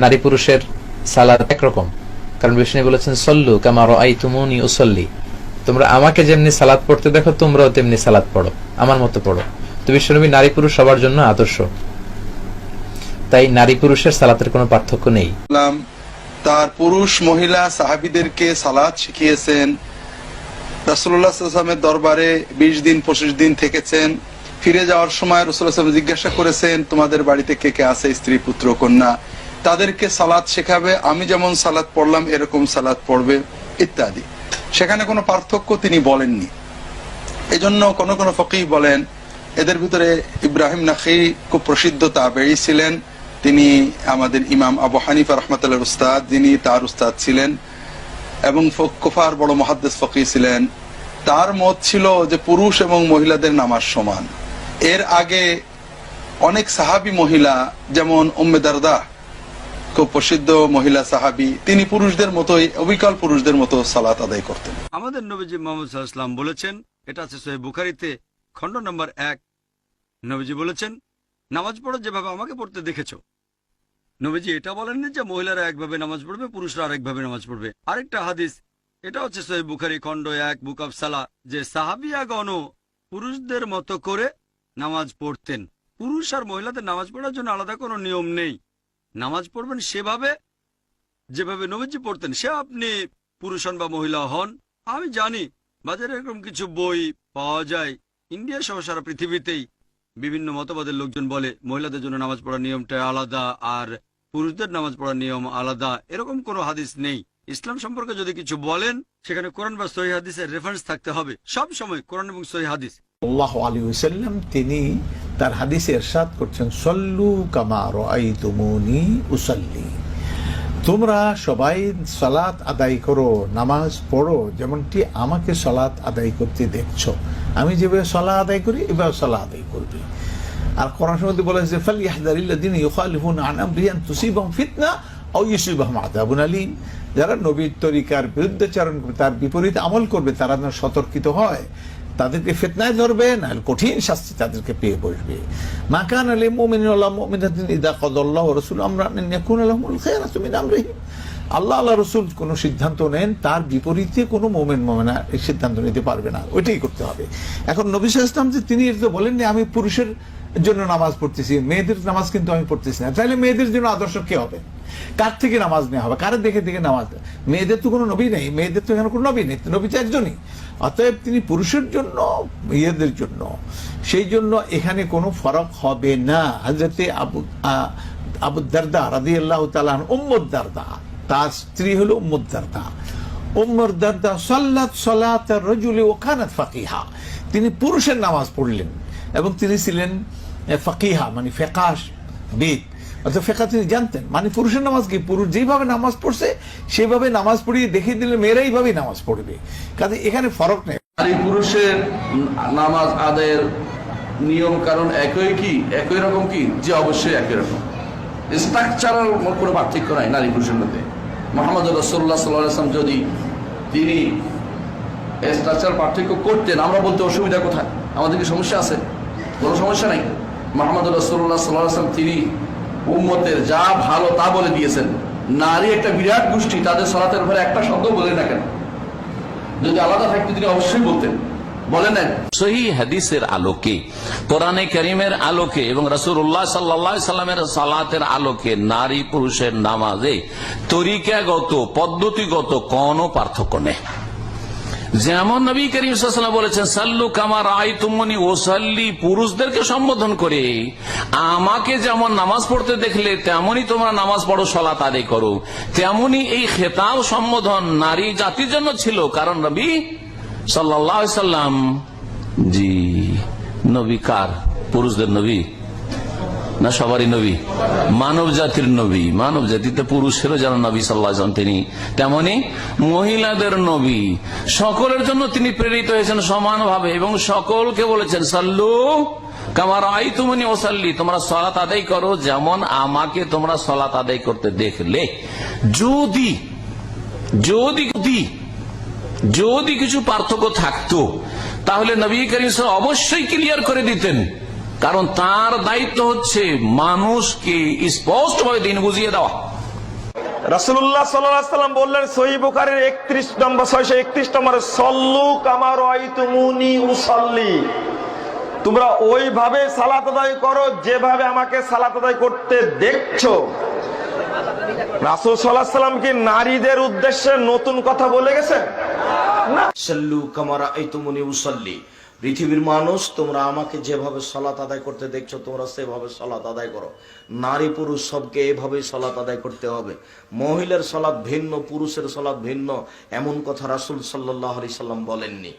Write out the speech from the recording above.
নারী পুরুষের সালাদ একরকম। কারণ বিষ্ণু বলেছেন, সল্লু কামার আই তুমুনি উসল্লি। তোমরা আমাকে যেমনি সালাদ পড়তে দেখো, তোমরাও তেমনি সালাদ পড়ো। আমার মতো পড়ো। তো বিশ্বনবী নারী পুরুষ সবার জন্য আদর্শ। তাই নারী পুরুষের সালাতের কোনো পার্থক্য নেই। তার পুরুষ মহিলা সাহাবিদেরকে সালাদ শিখিয়েছেন। রাসুল্লাহ দরবারে বিশ দিন, পঁচিশ দিন থেকেছেন। ফিরে যাওয়ার সময় রসুল্লাহ জিজ্ঞাসা করেছেন, তোমাদের বাড়িতে কে কে আছে স্ত্রী, পুত্র, কন্যা? তাদেরকে সালাদ শেখাবে, আমি যেমন সালাদ পড়লাম, এরকম সালাদ পড়বে, ইত্যাদি। সেখানে কোনো পার্থক্য তিনি বলেননি। এজন্য কোন কোন ফকিহ বলেন, এদের ভিতরে ইব্রাহিম নাকি খুব প্রসিদ্ধ তাবেঈ ছিলেন, তিনি আমাদের ইমাম আবু হানিফা রহমতুল্লাহ উস্তাদ, যিনি তার উস্তাদ ছিলেন, এবং কুফার বড় মহাদ্দেশ ফকিহ ছিলেন। তার মত ছিল যে পুরুষ এবং মহিলাদের নামাজ সমান। এর আগে অনেক সাহাবী মহিলা, যেমন উম্মে দারদা খুব প্রসিদ্ধ মহিলা সাহাবী। তিনি পুরুষদের মতোই, অবিকল পুরুষদের মতো সালাত আদায় করতেন। আমাদের নবীজি মোহাম্মদ সাল্লাম বলেছেন, এটা আছে সোহেব বুখারিতে, খণ্ড নম্বর এক। নবীজি বলেছেন, নামাজ পড়ো যেভাবে আমাকে পড়তে দেখেছ। নবীজি এটা বলেননি যে মহিলারা একভাবে নামাজ পড়বে, পুরুষরা আরেকভাবে নামাজ পড়বে। আরেকটা হাদিস এটা হচ্ছে সোহেব বুখারি, খণ্ড এক, বুক অফ সালা, যে সাহাবিয়াগণ পুরুষদের মতো করে নামাজ পড়তেন। পুরুষ আর মহিলাদের নামাজ পড়ার জন্য আলাদা কোনো নিয়ম নেই। নামাজ পড়বেন সেভাবে, যেভাবে নবীজি পড়তেন, সে আপনি পুরুষ হন বা মহিলা হন। আমি জানি বাজারে এরকম কিছু বই পাওয়া যায়। ইন্ডিয়া সহ সারা পৃথিবীতেই বিভিন্ন মতবাদের লোকজন বলে, মহিলাদের জন্য নামাজ পড়ার নিয়মটা আলাদা আর পুরুষদের নামাজ পড়ার নিয়ম আলাদা। এরকম কোনো হাদিস নেই। ইসলাম সম্পর্কে যদি কিছু বলেন, সেখানে কোরআন বা সহি হাদিসের রেফারেন্স থাকতে হবে। সব সময় কোরআন এবং সহি হাদিস। আল্লাহ আলী তিনি তার হাদিসে এরশাদ করছেন, সল্লু কামার আই তুমুনি উসল্লি। তোমরা সবাই সালাত আদায় করো, নামাজ পড়ো, যেমনটি আমাকে সালাত আদায় করতে দেখছ। আমি যেভাবে সলা আদায় করি, এভাবে সলা আদায় করবে। আর কোরআন মধ্যে বলেছে ফালিয়াহদারিল্লাযিনা ইউখালিফুনা আন আমরিহি আন তুসিবাহুম ফিতনা আও যারা নবীর তরিকার বিরুদ্ধাচারণ করবে, তার বিপরীত আমল করবে, তারা যেন সতর্কিত হয়। তাদেরকে ফেতনায় ধরবে, না কঠিন শাস্তি তাদেরকে পেয়ে বসবে। মাকান আলী মোমিন আল্লাহ মোমিন ইদা কদল্লাহ রসুল আমরা ইয়াকুন লাহুমুল খায়রাতু মিন আমরিহিম আল্লাহ আল্লাহ রসুল কোনো সিদ্ধান্ত নেন, তার বিপরীতে কোনো মোমেন, মোমেনা সিদ্ধান্ত নিতে পারবে না। ওইটাই করতে হবে। এখন নবী সাল ইসলাম যে তিনি এটা বলেননি আমি পুরুষের জন্য নামাজ পড়তেছি, মেয়েদের নামাজ কিন্তু আমি পড়তেছি না। তাহলে মেয়েদের জন্য আদর্শ কে হবে? কার থেকে নামাজ নেওয়া হবে? কার দেখে দেখে নামাজ? মেয়েদের তো কোনো নবী নেই, মেয়েদের তো এখানে কোনো নবী নেই। নবী তো একজনই। অতএব তিনি পুরুষের জন্য ইয়েদের জন্য। সেই জন্য এখানে কোনো ফরক হবে না। হাজরতে আবু, আ- আবু দারদা রাদি আল্লাহ তালান উম্মদ দারদা। তার স্ত্রী হলো উম্মদ দারদা উম্মর দারদা সাল্লাত সালাত রজুলি ওখানাত ফাকিহা। তিনি পুরুষের নামাজ পড়লেন এবং তিনি ছিলেন ফাকিহা মানে ফেকাশ, বেদ। অর্থাৎ ফেকা তিনি জানতেন। মানে পুরুষের নামাজ কি? পুরুষ যেভাবে নামাজ পড়ছে, সেভাবে নামাজ পড়িয়ে দেখিয়ে দিলে মেয়েরা এইভাবেই নামাজ পড়বে। কাজে এখানে ফরক নেই। নারী পুরুষের নামাজ আদায়ের নিয়ম কারণ একই কি? একই রকম কি? যে অবশ্যই একই রকম। স্ট্রাকচারাল কোনো পার্থক্য নাই নারী পুরুষের মধ্যে। মোহাম্মদ রসুল্লাহ সাল্লাম যদি তিনি স্ট্রাকচার পার্থক্য করতেন, আমরা বলতে অসুবিধা কোথায়? আমাদের কি সমস্যা আছে? কোনো সমস্যা নাই? মোহাম্মদ রসোল্লা সাল্লাম তিনি উম্মতের যা ভালো তা বলে দিয়েছেন। নারী একটা বিরাট গোষ্ঠী, তাদের সলাতের ব্যাপারে একটা শব্দ বলে না কেন? যদি আলাদা থাকতে তিনি অবশ্যই বলতেন। যেমন নবী করিম বলেছেন, সাল্লু কামার আই তুমনি ওসাল্লি পুরুষদেরকে সম্বোধন করে, আমাকে যেমন নামাজ পড়তে দেখলে তেমনি তোমরা নামাজ পড়ো সলাত আদায় করো। তেমনি এই খেতাব সম্বোধন নারী জাতির জন্য ছিল, কারণ নবী সাল্লাম, জি, নবী কার? পুরুষদের নবী? না সবারই নবী? মানব জাতির নবী। মানব জাতিতে পুরুষেরও যেন নবী সাল্লাহ তিনি তেমনি মহিলাদের নবী। সকলের জন্য তিনি প্রেরিত হয়েছেন সমানভাবে এবং সকলকে বলেছেন, সাল্লু কামার আই তুমি ওসাল্লি তোমরা সলাত আদায় করো যেমন আমাকে তোমরা সলাত আদায় করতে দেখলে। যদি যদি যদি কিছু পার্থক্য থাকতো, তাহলে নবী করিম অবশ্যই ক্লিয়ার করে দিতেন। কারণ তার দায়িত্ব হচ্ছে মানুষকে স্পষ্টভাবে দিন বুঝিয়ে দেওয়া। রাসুল্লাহ সাল্লাম বললেন সহি বুখারের একত্রিশ নম্বর একত্রিশ নম্বর, সল্লু কামার তোমরা ওইভাবে সালাত আদায় করো, যেভাবে আমাকে সালাত আদায় করতে দেখছ। রাসুল সাল্লাহ সাল্লাম কি নারীদের উদ্দেশ্যে নতুন কথা বলে পৃথিবীর মানুষ, তোমরা আমাকে যেভাবে সলাত আদায় করতে দেখছ, তোমরা সেভাবে সলাত আদায় করো। নারী পুরুষ সবকে এভাবে সলাত আদায় করতে হবে। মহিলার সলাৎ ভিন্ন, পুরুষের সলাৎ ভিন্ন। এমন কথা রাসুল সাল্লাহ আলি সাল্লাম বলেননি।